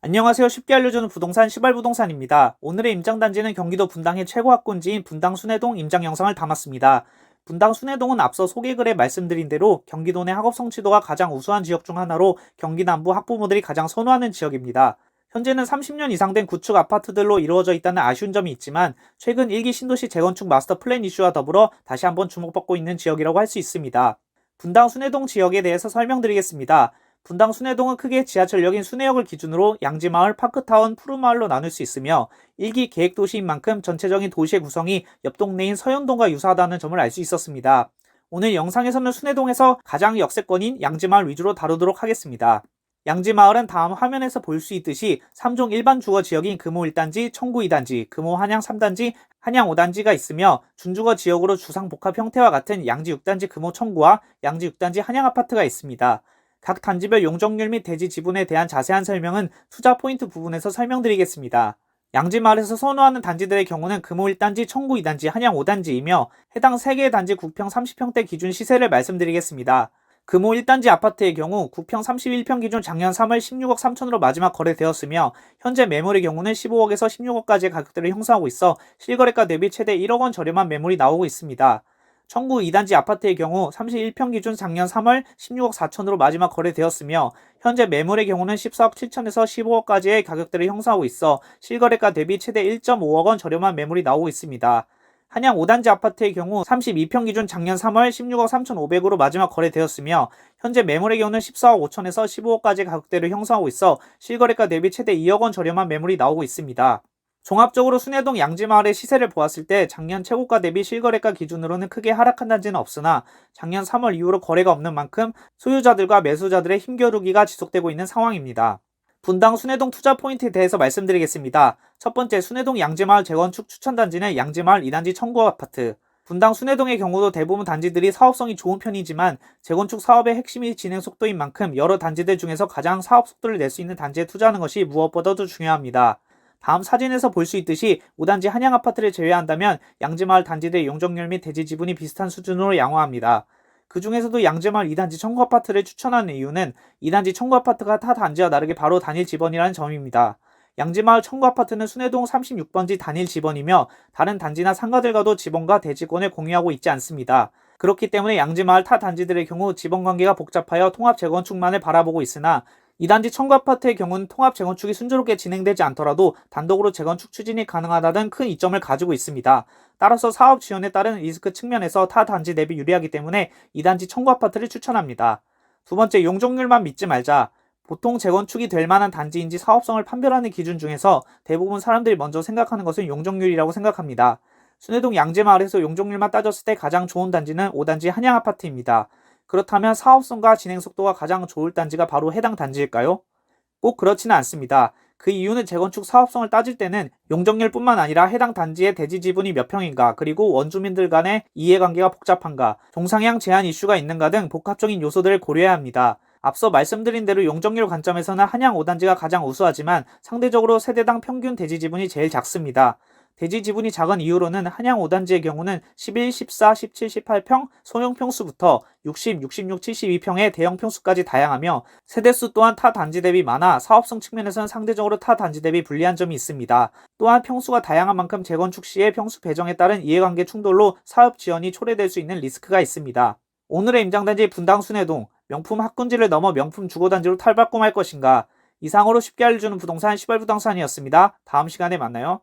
안녕하세요. 쉽게 알려주는 부동산 시발부동산입니다. 오늘의 임장단지는 경기도 분당의 최고 학군지인 분당 순회동 임장 영상을 담았습니다. 분당 순회동은 앞서 소개글에 말씀드린 대로 경기도 내 학업 성취도가 가장 우수한 지역 중 하나로 경기 남부 학부모들이 가장 선호하는 지역입니다. 현재는 30년 이상 된 구축 아파트들로 이루어져 있다는 아쉬운 점이 있지만 최근 1기 신도시 재건축 마스터 플랜 이슈와 더불어 다시 한번 주목받고 있는 지역이라고 할 수 있습니다. 분당 순회동 지역에 대해서 설명드리겠습니다. 분당 순회동은 크게 지하철역인 순회역을 기준으로 양지마을, 파크타운, 푸른마을로 나눌 수 있으며 1기 계획도시인 만큼 전체적인 도시의 구성이 옆 동네인 서현동과 유사하다는 점을 알 수 있었습니다. 오늘 영상에서는 순회동에서 가장 역세권인 양지마을 위주로 다루도록 하겠습니다. 양지마을은 다음 화면에서 볼 수 있듯이 3종 일반 주거 지역인 금호 1단지, 청구 2단지, 금호 한양 3단지, 한양 5단지가 있으며 준주거 지역으로 주상 복합 형태와 같은 양지 6단지 금호 청구와 양지 6단지 한양 아파트가 있습니다. 각 단지별 용적률 및 대지 지분에 대한 자세한 설명은 투자 포인트 부분에서 설명드리겠습니다. 양지마을에서 선호하는 단지들의 경우는 금호 1단지, 청구 2단지, 한양 5단지이며 해당 3개의 단지 국평 30평대 기준 시세를 말씀드리겠습니다. 금호 1단지 아파트의 경우 국평 31평 기준 작년 3월 16억 3천으로 마지막 거래되었으며 현재 매물의 경우는 15억에서 16억까지의 가격대를 형성하고 있어 실거래가 대비 최대 1억 원 저렴한 매물이 나오고 있습니다. 청구 2단지 아파트의 경우 31평 기준 작년 3월 16억 4천으로 마지막 거래되었으며 현재 매물의 경우는 14억 7천에서 15억까지의 가격대를 형성하고 있어 실거래가 대비 최대 1.5억 원 저렴한 매물이 나오고 있습니다. 한양 5단지 아파트의 경우 32평 기준 작년 3월 16억 3,500으로 마지막 거래되었으며 현재 매물의 경우는 14억 5천에서 15억까지의 가격대를 형성하고 있어 실거래가 대비 최대 2억 원 저렴한 매물이 나오고 있습니다. 종합적으로 순회동 양지마을의 시세를 보았을 때 작년 최고가 대비 실거래가 기준으로는 크게 하락한 단지는 없으나 작년 3월 이후로 거래가 없는 만큼 소유자들과 매수자들의 힘겨루기가 지속되고 있는 상황입니다. 분당 순회동 투자 포인트에 대해서 말씀드리겠습니다. 첫 번째 순회동 양지마을 재건축 추천단지는 양지마을 2단지 청구 아파트. 분당 순회동의 경우도 대부분 단지들이 사업성이 좋은 편이지만 재건축 사업의 핵심이 진행 속도인 만큼 여러 단지들 중에서 가장 사업 속도를 낼 수 있는 단지에 투자하는 것이 무엇보다도 중요합니다. 다음 사진에서 볼 수 있듯이 5단지 한양 아파트를 제외한다면 양지마을 단지들의 용적률 및 대지 지분이 비슷한 수준으로 양호합니다. 그 중에서도 양지마을 2단지 청구 아파트를 추천하는 이유는 2단지 청구 아파트가 타 단지와 다르게 바로 단일 지번이라는 점입니다. 양지마을 청구 아파트는 순회동 36번지 단일 지번이며 다른 단지나 상가들과도 지번과 대지권을 공유하고 있지 않습니다. 그렇기 때문에 양지마을 타 단지들의 경우 지번 관계가 복잡하여 통합 재건축만을 바라보고 있으나 2단지 청구 아파트의 경우는 통합 재건축이 순조롭게 진행되지 않더라도 단독으로 재건축 추진이 가능하다는 큰 이점을 가지고 있습니다. 따라서 사업 지원에 따른 리스크 측면에서 타 단지 대비 유리하기 때문에 2단지 청구 아파트를 추천합니다. 두 번째, 용적률만 믿지 말자. 보통 재건축이 될 만한 단지인지 사업성을 판별하는 기준 중에서 대부분 사람들이 먼저 생각하는 것은 용적률이라고 생각합니다. 순회동 양재마을에서 용적률만 따졌을 때 가장 좋은 단지는 5단지 한양 아파트입니다. 그렇다면 사업성과 진행 속도가 가장 좋을 단지가 바로 해당 단지일까요? 꼭 그렇지는 않습니다. 그 이유는 재건축 사업성을 따질 때는 용적률뿐만 아니라 해당 단지의 대지 지분이 몇 평인가, 그리고 원주민들 간의 이해관계가 복잡한가, 종상향 제한 이슈가 있는가 등 복합적인 요소들을 고려해야 합니다. 앞서 말씀드린 대로 용적률 관점에서는 한양 5단지가 가장 우수하지만 상대적으로 세대당 평균 대지 지분이 제일 작습니다. 대지 지분이 작은 이유로는 한양 5단지의 경우는 11, 14, 17, 18평 소형 평수부터 60, 66, 72평의 대형 평수까지 다양하며 세대수 또한 타 단지 대비 많아 사업성 측면에서는 상대적으로 타 단지 대비 불리한 점이 있습니다. 또한 평수가 다양한 만큼 재건축 시의 평수 배정에 따른 이해관계 충돌로 사업 지원이 초래될 수 있는 리스크가 있습니다. 오늘의 임장단지 분당 순회동 명품 학군지를 넘어 명품 주거단지로 탈바꿈할 것인가 이상으로 쉽게 알려주는 부동산 시발부동산이었습니다. 다음 시간에 만나요.